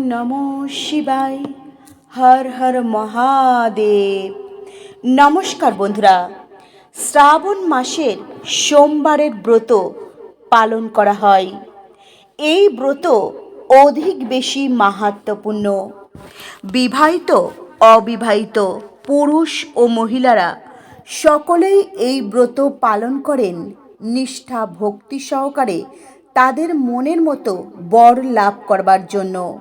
নমো শিবায়। হর হর মহাদেব। নমস্কার বন্ধুরা। শ্রাবণ মাসের সোমবারের ব্রত পালন করা হয়। এই ব্রত অধিক বেশি মাহাত্মপূর্ণ বিবাহিত, অবিবাহিত পুরুষ ও মহিলারা সকলেই এই ব্রত পালন করেন। নিষ্ঠা, ভক্তি সহকারে তাদের মনের মতো বর লাভ করবার জন্য।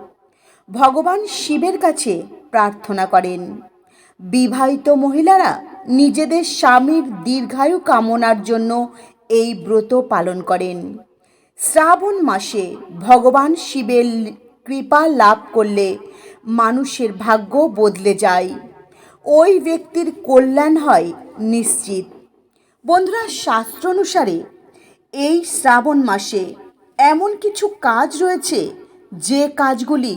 ভগবান শিবের কাছে প্রার্থনা করেন। বিবাহিত মহিলারা নিজেদের স্বামীর দীর্ঘায়ু কামনার জন্য এই ব্রত পালন করেন। শ্রাবণ মাসে ভগবান শিবের কৃপা লাভ করলে মানুষের ভাগ্য বদলে যায়। ওই ব্যক্তির কল্যাণ হয় নিশ্চিত। বন্ধুরা, শাস্ত্র অনুসারে এই শ্রাবণ মাসে এমন কিছু কাজ রয়েছে যে কাজগুলি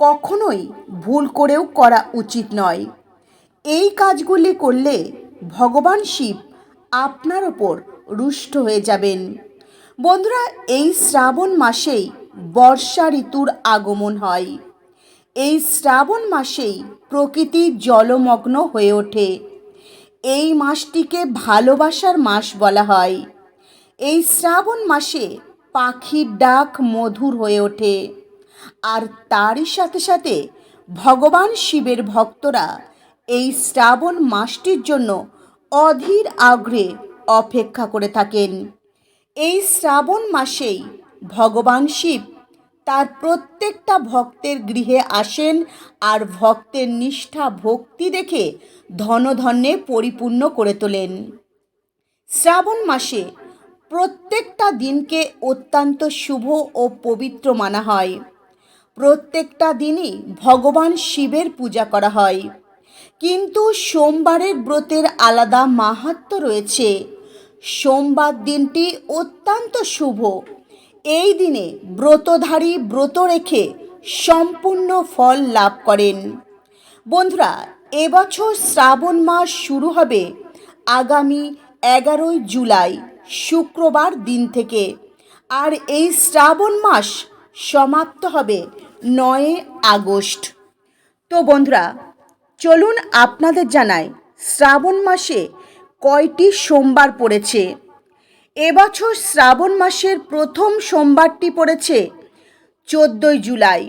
কখনোই ভুল করেও করা উচিত নয়। এই কাজগুলি করলে ভগবান শিব আপনার ওপর রুষ্ট হয়ে যাবেন। বন্ধুরা, এই শ্রাবণ মাসেই বর্ষা ঋতুর আগমন হয়। এই শ্রাবণ মাসেই প্রকৃতি জলমগ্ন হয়ে ওঠে। এই মাসটিকে ভালোবাসার মাস বলা হয়। এই শ্রাবণ মাসে পাখির ডাক মধুর হয়ে ওঠে। আর তারই সাথে সাথে ভগবান শিবের ভক্তরা এই শ্রাবণ মাসটির জন্য অধীর আগ্রহে অপেক্ষা করে থাকেন। এই শ্রাবণ মাসেই ভগবান শিব তার প্রত্যেকটা ভক্তের গৃহে আসেন আর ভক্তের নিষ্ঠা ভক্তি দেখে ধনধন্যে পরিপূর্ণ করে তোলেন। শ্রাবণ মাসে প্রত্যেকটা দিনকে অত্যন্ত শুভ ও পবিত্র মানা হয়। প্রত্যেকটা দিনই ভগবান শিবের পূজা করা হয়। কিন্তু সোমবারের ব্রতের আলাদা মাহাত্ম রয়েছে। সোমবার দিনটি অত্যন্ত শুভ। এই দিনে ব্রতধারী ব্রত রেখে সম্পূর্ণ ফল লাভ করেন। বন্ধুরা, এবছর শ্রাবণ মাস শুরু হবে আগামী এগারোই জুলাই, শুক্রবার দিন থেকে। আর এই শ্রাবণ মাস সমাপ্ত হবে নয় আগস্ট। তো বন্ধুরা, চলুন আপনাদের জানাই, শ্রাবণ মাসে কয়টি সোমবার পড়েছে? এবছর শ্রাবণ মাসের প্রথম সোমবারটি পড়েছে চোদ্দোই জুলাই,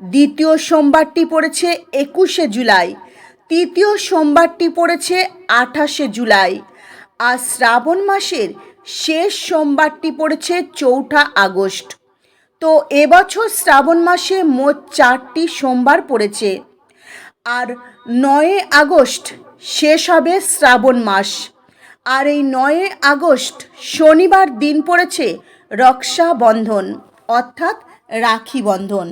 দ্বিতীয় সোমবারটি পড়েছে একুশে জুলাই, তৃতীয় সোমবারটি পড়েছে আঠাশে জুলাই, আর শ্রাবণ মাসের শেষ সোমবারটি পড়েছে চৌঠা আগস্ট। তো এবছর শ্রাবণ মাসে মোট চারটি সোমবার পড়েছে। আর নয় আগস্ট শেষ হবে শ্রাবণ মাস। আর এই নয় আগস্ট শনিবার দিন পড়েছে রক্ষাবন্ধন অর্থাৎ রাখি বন্ধন।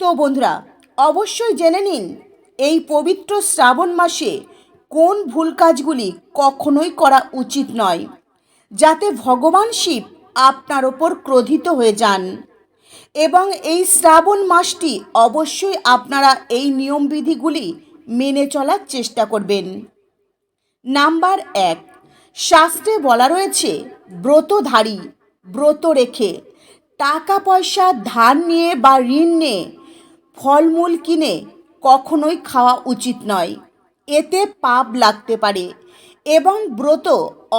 তো বন্ধুরা, অবশ্যই জেনে নিন এই পবিত্র শ্রাবণ মাসে কোন ভুল কাজগুলি কখনোই করা উচিত নয়, যাতে ভগবান শিব আপনার ওপর ক্রোধিত হয়ে যান। এবং এই শ্রাবণ মাসটি অবশ্যই আপনারা এই নিয়মবিধিগুলি মেনে চলার চেষ্টা করবেন। নাম্বার এক, শাস্ত্রে বলা রয়েছে, ব্রতধারী ব্রত রেখে টাকা পয়সা ধার নিয়ে বা ঋণ নিয়ে, ফলমূল কিনে কখনোই খাওয়া উচিত নয়। এতে পাপ লাগতে পারে এবং ব্রত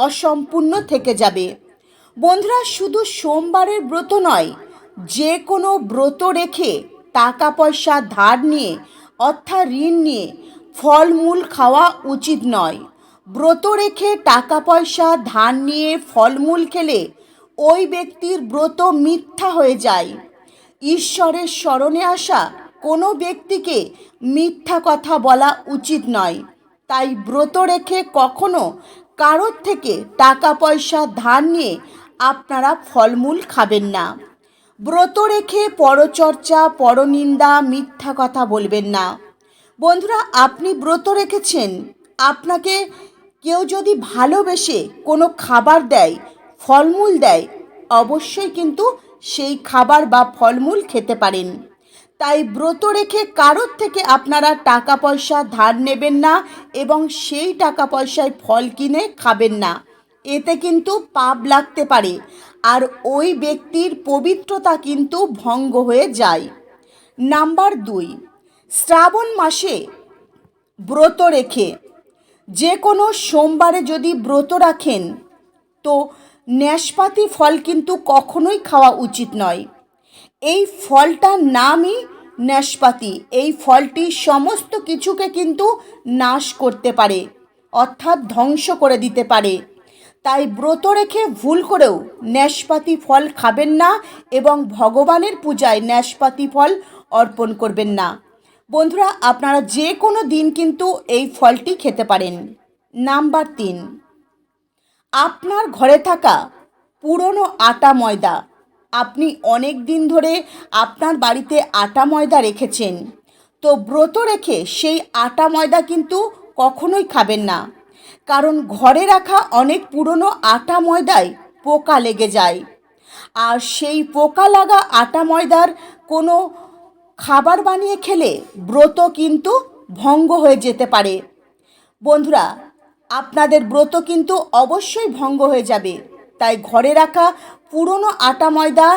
অসম্পূর্ণ থেকে যাবে। বন্ধুরা, শুধু সোমবারের ব্রত নয় যে কোনো ব্রত রেখে টাকা পয়সা, ধার নিয়ে অর্থাৎ ঋণ নিয়ে ফলমূল খাওয়া উচিত নয়। ব্রত রেখে টাকা পয়সা, ধার নিয়ে ফলমূল খেলে ওই ব্যক্তির ব্রত মিথ্যা হয়ে যায়। ঈশ্বরের স্মরণে আসা কোনো ব্যক্তিকে মিথ্যা কথা বলা উচিত নয়। তাই ব্রত রেখে কখনো কারোর থেকে টাকা পয়সা, ধার নিয়ে আপনারা ফলমূল খাবেন না। ব্রত রেখে পরচর্চা, পরনিন্দা, মিথ্যা কথা বলবেন না। বন্ধুরা, আপনি ব্রত রেখেছেন। আপনাকে কেউ যদি ভালোবেসে কোনো খাবার দেয়, ফলমূল দেয়, অবশ্যই কিন্তু সেই খাবার বা ফলমূল খেতে পারেন। তাই ব্রত রেখে কারোর থেকে আপনারা টাকা পয়সা ধার নেবেন না এবং সেই টাকা পয়সায় ফল কিনে খাবেন না। এতে কিন্তু পাপ লাগতে পারে। আর ওই ব্যক্তির পবিত্রতা কিন্তু ভঙ্গ হয়ে যায়। নাম্বার দুই, শ্রাবণ মাসে ব্রত রেখে। যে কোনো সোমবারে যদি ব্রত রাখেন, তো ন্যাশপাতি ফল কিন্তু কখনোই খাওয়া উচিত নয়। এই ফলটার নামই ন্যাশপাতি এই ফলটি সমস্ত কিছুকে কিন্তু নাশ করতে পারে, অর্থাৎ ধ্বংস করে দিতে পারে। তাই ব্রত রেখে ভুল করেও ন্যাশপাতি ফল খাবেন না এবং ভগবানের পূজায় ন্যাশপাতি ফল অর্পণ করবেন না। বন্ধুরা, আপনারা যে কোনো দিন কিন্তু এই ফলটি খেতে পারেন। নাম্বার তিন, আপনার ঘরে থাকা পুরনো আটা ময়দা। আপনি অনেক দিন ধরে আপনার বাড়িতে আটা ময়দা রেখেছেন। তো ব্রত রেখে সেই আটা ময়দা কিন্তু কখনোই খাবেন না। কারণ ঘরে রাখা অনেক পুরনো আটা ময়দায় পোকা লেগে যায়। আর সেই পোকা লাগা আটা ময়দার কোনো খাবার বানিয়ে খেলে ব্রত কিন্তু ভঙ্গ হয়ে যেতে পারে। বন্ধুরা, আপনাদের ব্রত কিন্তু অবশ্যই ভঙ্গ হয়ে যাবে। তাই ঘরে রাখা পুরনো আটা ময়দা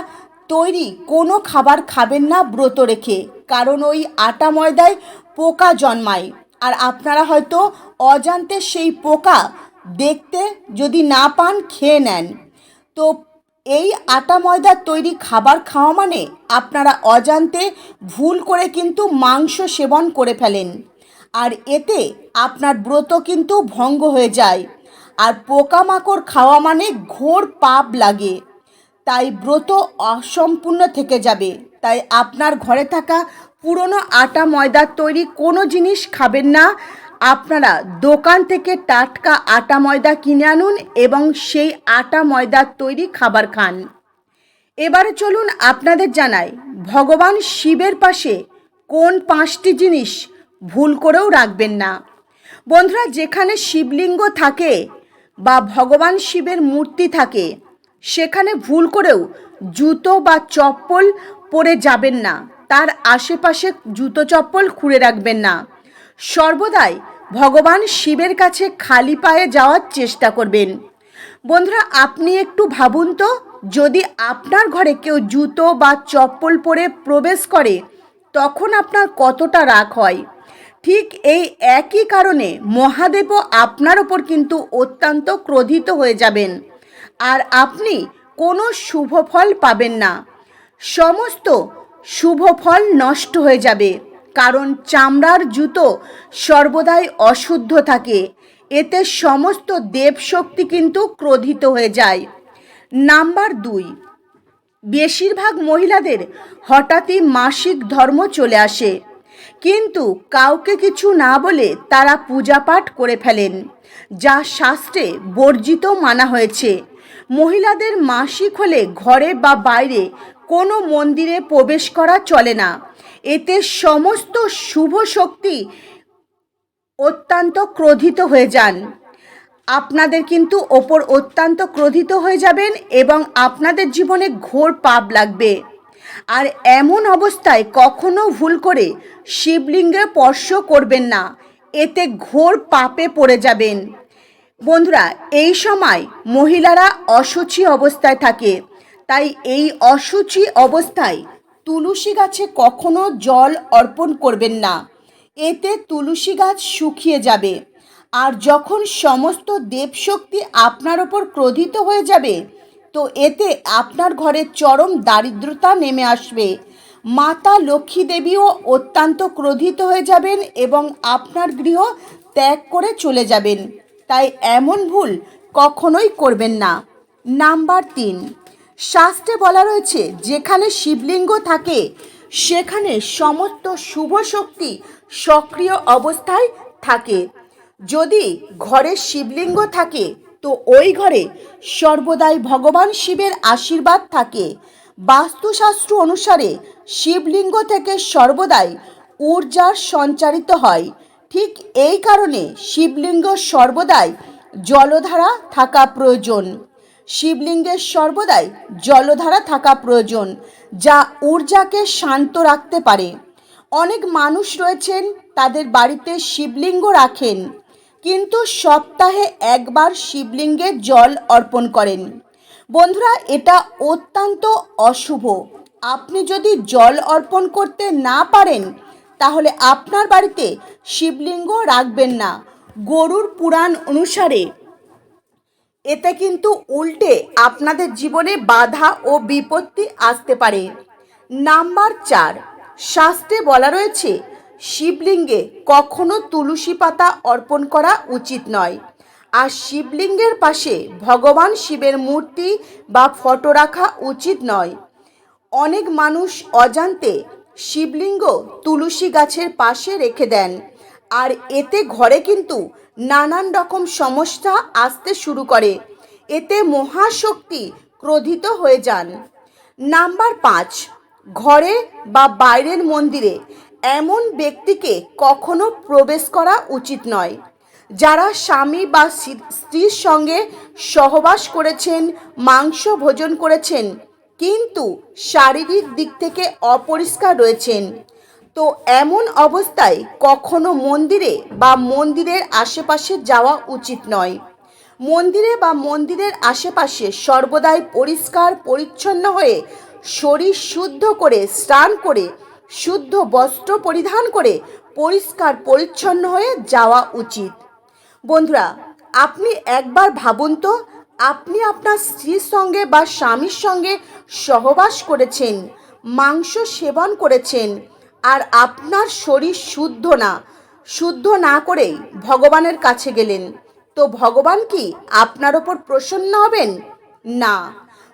তৈরি কোনো খাবার খাবেন না ব্রত রেখে, কারণ ওই আটা ময়দায় পোকা জন্মায়। আর আপনারা হয়তো অজান্তে সেই পোকা দেখতে যদি না পান, খেয়ে নেন। তো এই আটা ময়দার তৈরি খাবার খাওয়া মানে আপনারা অজান্তে ভুল করে কিন্তু মাংস সেবন করে ফেলেন। আর এতে আপনার ব্রত কিন্তু ভঙ্গ হয়ে যায়। আর পোকামাকড় খাওয়া মানে ঘোর পাপ লাগে। তাই ব্রত অসম্পূর্ণ থেকে যাবে। তাই আপনার ঘরে থাকা পুরনো আটা ময়দার তৈরি কোনো জিনিস খাবেন না। আপনারা দোকান থেকে টাটকা আটা ময়দা কিনে আনুন এবং সেই আটা ময়দার তৈরি খাবার খান। এবারে চলুন আপনাদের জানাই, ভগবান শিবের পাশে কোন পাঁচটি জিনিস ভুল করেও রাখবেন না। বন্ধুরা, যেখানে শিবলিঙ্গ থাকে বা ভগবান শিবের মূর্তি থাকে, সেখানে ভুল করেও জুতো বা চপ্পল পরে যাবেন না। তার আশেপাশে জুতো চপ্পল খুঁড়ে রাখবেন না। সর্বদাই ভগবান শিবের কাছে খালি পায়ে যাওয়ার চেষ্টা করবেন। বন্ধুরা, আপনি একটু ভাবুন তো, যদি আপনার ঘরে কেউ জুতো বা চপ্পল পরে প্রবেশ করে, তখন আপনার কতটা রাগ হয়? ঠিক এই একই কারণে মহাদেবও আপনার ওপর কিন্তু অত্যন্ত ক্রোধিত হয়ে যাবেন। আর আপনি কোনো শুভ ফল পাবেন না। সমস্ত শুভ ফল নষ্ট হয়ে যাবে, কারণ চামড়ার জুতো সর্বদাই অশুদ্ধ থাকে। এতে সমস্ত দেবশক্তি কিন্তু ক্রোধিত হয়ে যায়। নাম্বার দুই, বেশিরভাগ মহিলাদের হঠাৎই মাসিক ধর্ম চলে আসে। কিন্তু কাউকে কিছু না বলে তারা পূজা পাঠ করে ফেলেন, যা শাস্ত্রে বর্জিত মানা হয়েছে। মহিলাদের মাসিক হলে ঘরে বা বাইরে কোনো মন্দিরে প্রবেশ করা চলে না। এতে সমস্ত শুভ শক্তি অত্যন্ত ক্রোধিত হয়ে যান। আপনাদের কিন্তু ওপর অত্যন্ত ক্রোধিত হয়ে যাবেন এবং আপনাদের জীবনে ঘোর পাপ লাগবে। আর এমন অবস্থায় কখনো ভুল করে শিবলিঙ্গে স্পর্শ করবেন না। এতে ঘোর পাপে পড়ে যাবেন। বন্ধুরা, এই সময় মহিলারা অসুচি অবস্থায় থাকে। তাই এই অসুচি অবস্থায় তুলসী গাছে কখনো জল অর্পণ করবেন না। এতে তুলসী গাছ শুকিয়ে যাবে। আর যখন সমস্ত দেবশক্তি আপনার ওপর ক্রোধিত হয়ে যাবে, তো এতে আপনার ঘরে চরম দারিদ্রতা নেমে আসবে। মাতা লক্ষ্মী দেবীও অত্যন্ত ক্রোধিত হয়ে যাবেন এবং আপনার গৃহ ত্যাগ করে চলে যাবেন। তাই এমন ভুল কখনোই করবেন না। নাম্বার তিন শাস্ত্রে বলা রয়েছে, যেখানে শিবলিঙ্গ থাকে, সেখানে সমস্ত শুভ শক্তি সক্রিয় অবস্থায় থাকে। যদি ঘরে শিবলিঙ্গ থাকে, তো ওই ঘরে সর্বদাই ভগবান শিবের আশীর্বাদ থাকে। বাস্তুশাস্ত্র অনুসারে শিবলিঙ্গ থেকে সর্বদাই ঊর্জার সঞ্চারিত হয়। ঠিক এই কারণে শিবলিঙ্গ সর্বদাই জলধারা থাকা প্রয়োজন। শিবলিঙ্গের সর্বদাই জলধারা থাকা প্রয়োজন, যা ঊর্জাকে শান্ত রাখতে পারে। অনেক মানুষ রয়েছেন, তাদের বাড়িতে শিবলিঙ্গ রাখেন। কিন্তু সপ্তাহে একবার শিবলিঙ্গে জল অর্পণ করেন। বন্ধুরা, এটা অত্যন্ত অশুভ। আপনি যদি জল অর্পণ করতে না পারেন, তাহলে আপনার বাড়িতে শিবলিঙ্গ রাখবেন না। গরুর পুরাণ অনুসারে এতে কিন্তু উল্টে আপনাদের জীবনে বাধা ও বিপত্তি আসতে পারে। নাম্বার চার, শাস্ত্রে বলা রয়েছে, শিবলিঙ্গে কখনো তুলসী পাতা অর্পণ করা উচিত নয়। আর শিবলিঙ্গের পাশে ভগবান শিবের মূর্তি বা ফটো রাখা উচিত নয়। অনেক মানুষ অজান্তে শিবলিঙ্গ তুলসী গাছের পাশে রেখে দেন। আর এতে ঘরে কিন্তু নানান রকম সমস্যা আসতে শুরু করে। এতে মহাশক্তি ক্রোধিত হয়ে যান। নাম্বার পাঁচ, ঘরে বা বাইরের মন্দিরে এমন ব্যক্তিকে কখনো প্রবেশ করা উচিত নয়। যারা স্বামী বা স্ত্রীর সঙ্গে সহবাস করেছেন, মাংস ভোজন করেছেন, কিন্তু শারীরিক দিক থেকে অপরিষ্কার রয়েছেন। তো এমন অবস্থায় কখনো মন্দিরে বা মন্দিরের আশেপাশে যাওয়া উচিত নয়। মন্দিরে বা মন্দিরের আশেপাশে সর্বদাই পরিষ্কার, পরিচ্ছন্ন হয়ে শরীর শুদ্ধ করে, স্নান করে, শুদ্ধ বস্ত্র পরিধান করে, পরিষ্কার, পরিচ্ছন্ন হয়ে যাওয়া উচিত। বন্ধুরা, আপনি একবার ভাবুন তো, আপনি আপনার স্ত্রীর সঙ্গে বা স্বামীর সঙ্গে সহবাস করেছেন, মাংস সেবন করেছেন আর আপনার শরীর শুদ্ধ না শুদ্ধ না করেই ভগবানের কাছে গেলেন। তো ভগবান কি আপনার ওপর প্রসন্ন হবেন? না,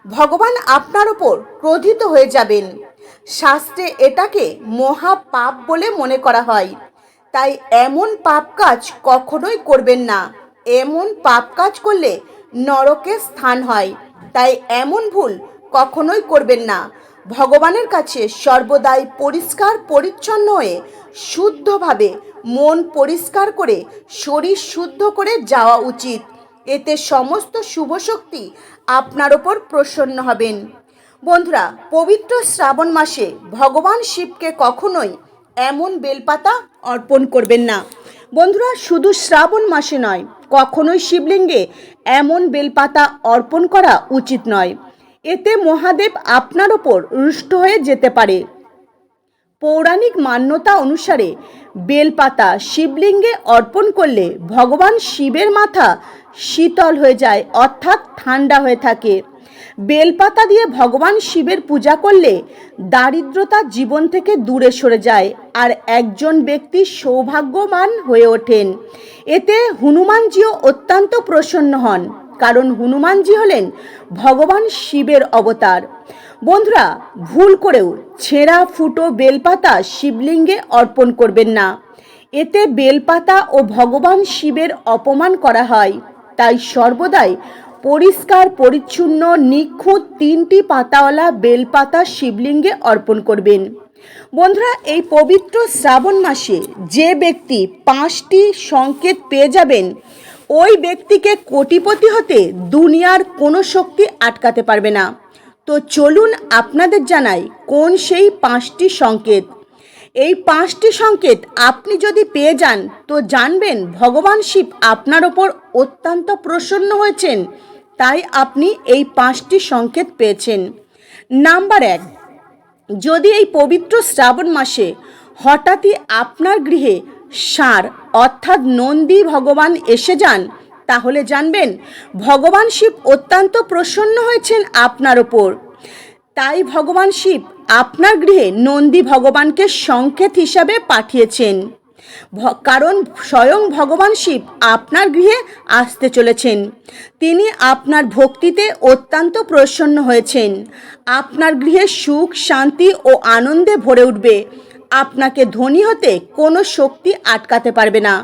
ভগবান আপনার ওপর ক্রোধিত হয়ে যাবেন। শাস্ত্রে এটাকে মহা পাপ বলে মনে করা হয়। তাই এমন পাপ কাজ কখনোই করবেন না। এমন পাপ কাজ করলে নরকে স্থান হয়। তাই এমন ভুল কখনোই করবেন না। ভগবানের কাছে সর্বদাই পরিষ্কার, পরিচ্ছন্ন হয়ে, শুদ্ধভাবে মন পরিষ্কার করে, শরীর শুদ্ধ করে যাওয়া উচিত। এতে সমস্ত শুভ শক্তি আপনার ওপর প্রসন্ন হবেন। বন্ধুরা, পবিত্র শ্রাবণ মাসে ভগবান শিবকে কখনোই এমন বেলপাতা অর্পণ করবেন না। বন্ধুরা, শুধু শ্রাবণ মাসে নয়, কখনোই শিবলিঙ্গে এমন বেলপাতা অর্পণ করা উচিত নয়। এতে মহাদেব আপনার ওপর রুষ্ট হয়ে যেতে পারে। পৌরাণিক মান্যতা অনুসারে বেলপাতা শিবলিঙ্গে অর্পণ করলে ভগবান শিবের মাথা শীতল হয়ে যায়, অর্থাৎ ঠান্ডা হয়ে থাকে। বেলপাতা দিয়ে ভগবান শিবের পূজা করলে দারিদ্রতা জীবন থেকে দূরে সরে যায় আর একজন ব্যক্তি সৌভাগ্যবান হয়ে ওঠেন। এতে হনুমানজিও অত্যন্ত প্রসন্ন হন। কারণ হনুমানজি হলেন ভগবান শিবের অবতার। বন্ধুরা, ভুল করেও ছেঁড়া ফুটো বেলপাতা শিবলিঙ্গে অর্পণ করবেন না। এতে বেলপাতা ও ভগবান শিবের অপমান করা হয়। তাই সর্বদাই পরিষ্কার, পরিচ্ছন্ন, নিখুঁত তিনটি পাতাওয়ালা বেলপাতা শিবলিঙ্গে অর্পণ করবেন। বন্ধুরা, এই পবিত্র শ্রাবণ মাসে যে ব্যক্তি পাঁচটি সংকেত পেয়ে যাবেন ওই ব্যক্তিকে কোটিপতি হতে দুনিয়ার কোনো শক্তি আটকাতে পারবে না। তো চলুন আপনাদের জানাই কোন সেই পাঁচটি সংকেত। এই পাঁচটি সংকেত আপনি যদি পেয়ে যান, তো জানবেন ভগবান শিব আপনার ওপর অত্যন্ত প্রসন্ন হয়েছেন। তাই আপনি এই পাঁচটি সংকেত পেয়েছেন। নাম্বার এক, যদি এই পবিত্র শ্রাবণ মাসে হঠাৎই আপনার গৃহে ষাঁড় অর্থাৎ নন্দী ভগবান এসে যান। তাহলে জানবেন, ভগবান শিব অত্যন্ত প্রসন্ন হয়েছেন আপনার ওপর তাই ভগবান শিব আপনার গৃহে নন্দী ভগবানকে সংকেত হিসাবে পাঠিয়েছেন। কারণ স্বয়ং ভগবান শিব আপনার গৃহে আসতে চলেছেন। তিনি আপনার ভক্তিতে অত্যন্ত প্রসন্ন হয়েছেন। আপনার গৃহে সুখ, শান্তি ও আনন্দে ভরে উঠবে। আপনাকে ধনী হতে কোনো শক্তি আটকাতে পারবে না।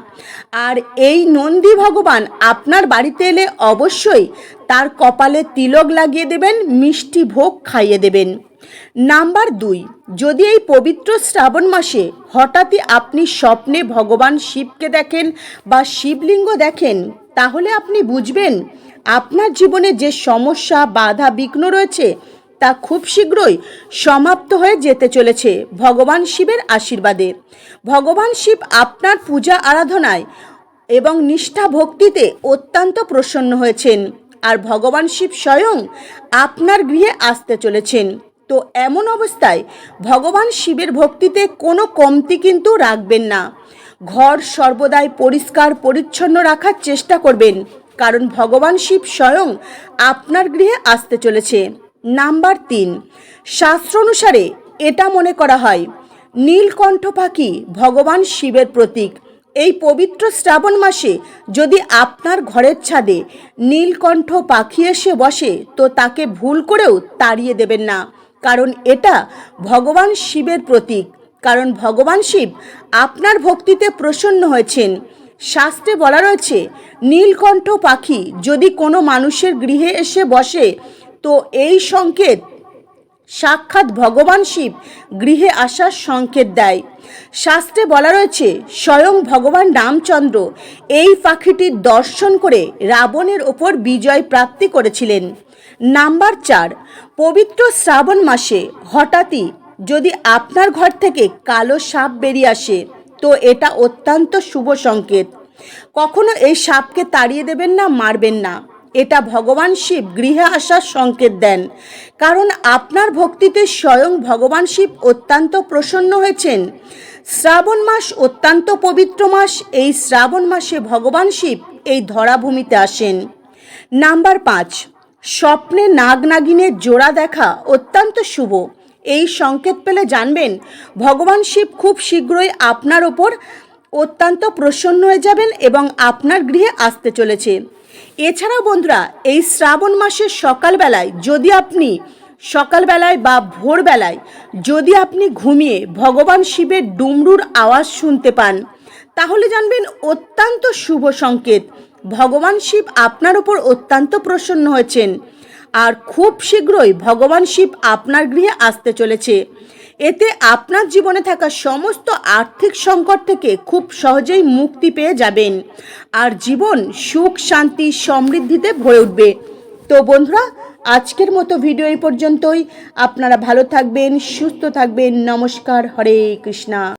আর এই নন্দী ভগবান আপনার বাড়িতে এলে অবশ্যই তার কপালে তিলক লাগিয়ে দেবেন, মিষ্টি ভোগ খাইয়ে দেবেন। নাম্বার দুই, যদি এই পবিত্র শ্রাবণ মাসে হঠাৎই আপনি স্বপ্নে ভগবান শিবকে দেখেন বা শিবলিঙ্গ দেখেন, তাহলে আপনি বুঝবেন, আপনার জীবনে যে সমস্যা, বাধা, বিঘ্ন রয়েছে তা খুব শীঘ্রই সমাপ্ত হয়ে যেতে চলেছে ভগবান শিবের আশীর্বাদে। ভগবান শিব আপনার পূজা আরাধনায় এবং নিষ্ঠা ভক্তিতে অত্যন্ত প্রসন্ন হয়েছেন আর ভগবান শিব স্বয়ং আপনার গৃহে আসতে চলেছেন। তো এমন অবস্থায় ভগবান শিবের ভক্তিতে কোনো কমতি কিন্তু রাখবেন না। ঘর সর্বদাই পরিষ্কার পরিচ্ছন্ন রাখার চেষ্টা করবেন, কারণ ভগবান শিব স্বয়ং আপনার গৃহে আসতে চলেছে। নাম্বার তিন শাস্ত্র অনুসারে এটা মনে করা হয়, নীলকণ্ঠ পাখি ভগবান শিবের প্রতীক। এই পবিত্র শ্রাবণ মাসে যদি আপনার ঘরের ছাদে নীলকণ্ঠ পাখি এসে বসে, তো তাকে ভুল করেও তাড়িয়ে দেবেন না। কারণ এটা ভগবান শিবের প্রতীক। কারণ ভগবান শিব আপনার ভক্তিতে প্রসন্ন হয়েছেন। শাস্ত্রে বলা রয়েছে, নীলকণ্ঠ পাখি যদি কোনো মানুষের গৃহে এসে বসে তো এই সংকেত, সাক্ষাৎ ভগবান শিব গৃহে আসার সংকেত দেয়। শাস্ত্রে বলা রয়েছে, স্বয়ং ভগবান রামচন্দ্র এই পাখিটির দর্শন করে রাবণের ওপর বিজয় প্রাপ্তি করেছিলেন। নাম্বার চার, পবিত্র শ্রাবণ মাসে হঠাৎই যদি আপনার ঘর থেকে কালো সাপ বেরিয়ে আসে, তো এটা অত্যন্ত শুভ সংকেত। কখনো এই সাপকে তাড়িয়ে দেবেন না, মারবেন না। এটা ভগবান শিব গৃহে আসার সংকেত দেন। কারণ আপনার ভক্তিতে স্বয়ং ভগবান শিব অত্যন্ত প্রসন্ন হয়েছেন। শ্রাবণ মাস অত্যন্ত পবিত্র মাস, এই শ্রাবণ মাসে ভগবান শিব এই ধরাভূমিতে আসেন। নাম্বার পাঁচ, স্বপ্নে নাগ নাগিনের জোড়া দেখা অত্যন্ত শুভ। এই সংকেত পেলে জানবেন, ভগবান শিব খুব শীঘ্রই আপনার ওপর অত্যন্ত প্রসন্ন হয়ে যাবেন এবং আপনার গৃহে আসতে চলেছে। এছাড়াও বন্ধুরা, এই শ্রাবণ মাসের সকালবেলায় যদি আপনি সকালবেলায় বা ভোরবেলায় যদি আপনি ঘুমিয়ে ভগবান শিবের ডুমরুর আওয়াজ শুনতে পান, তাহলে জানবেন অত্যন্ত শুভ সংকেত। ভগবান শিব আপনার ওপর অত্যন্ত প্রসন্ন হয়েছেন। আর খুব শীঘ্রই ভগবান শিব আপনার গৃহে আসতে চলেছে। এতে আপনার জীবনে থাকা সমস্ত আর্থিক সংকট থেকে খুব সহজেই মুক্তি পেয়ে যাবেন। আর জীবন সুখ, শান্তি, সমৃদ্ধিতে ভরে উঠবে। তো বন্ধুরা, আজকের মতো ভিডিও এই পর্যন্তই। আপনারা ভালো থাকবেন, সুস্থ থাকবেন। নমস্কার, হরে কৃষ্ণা।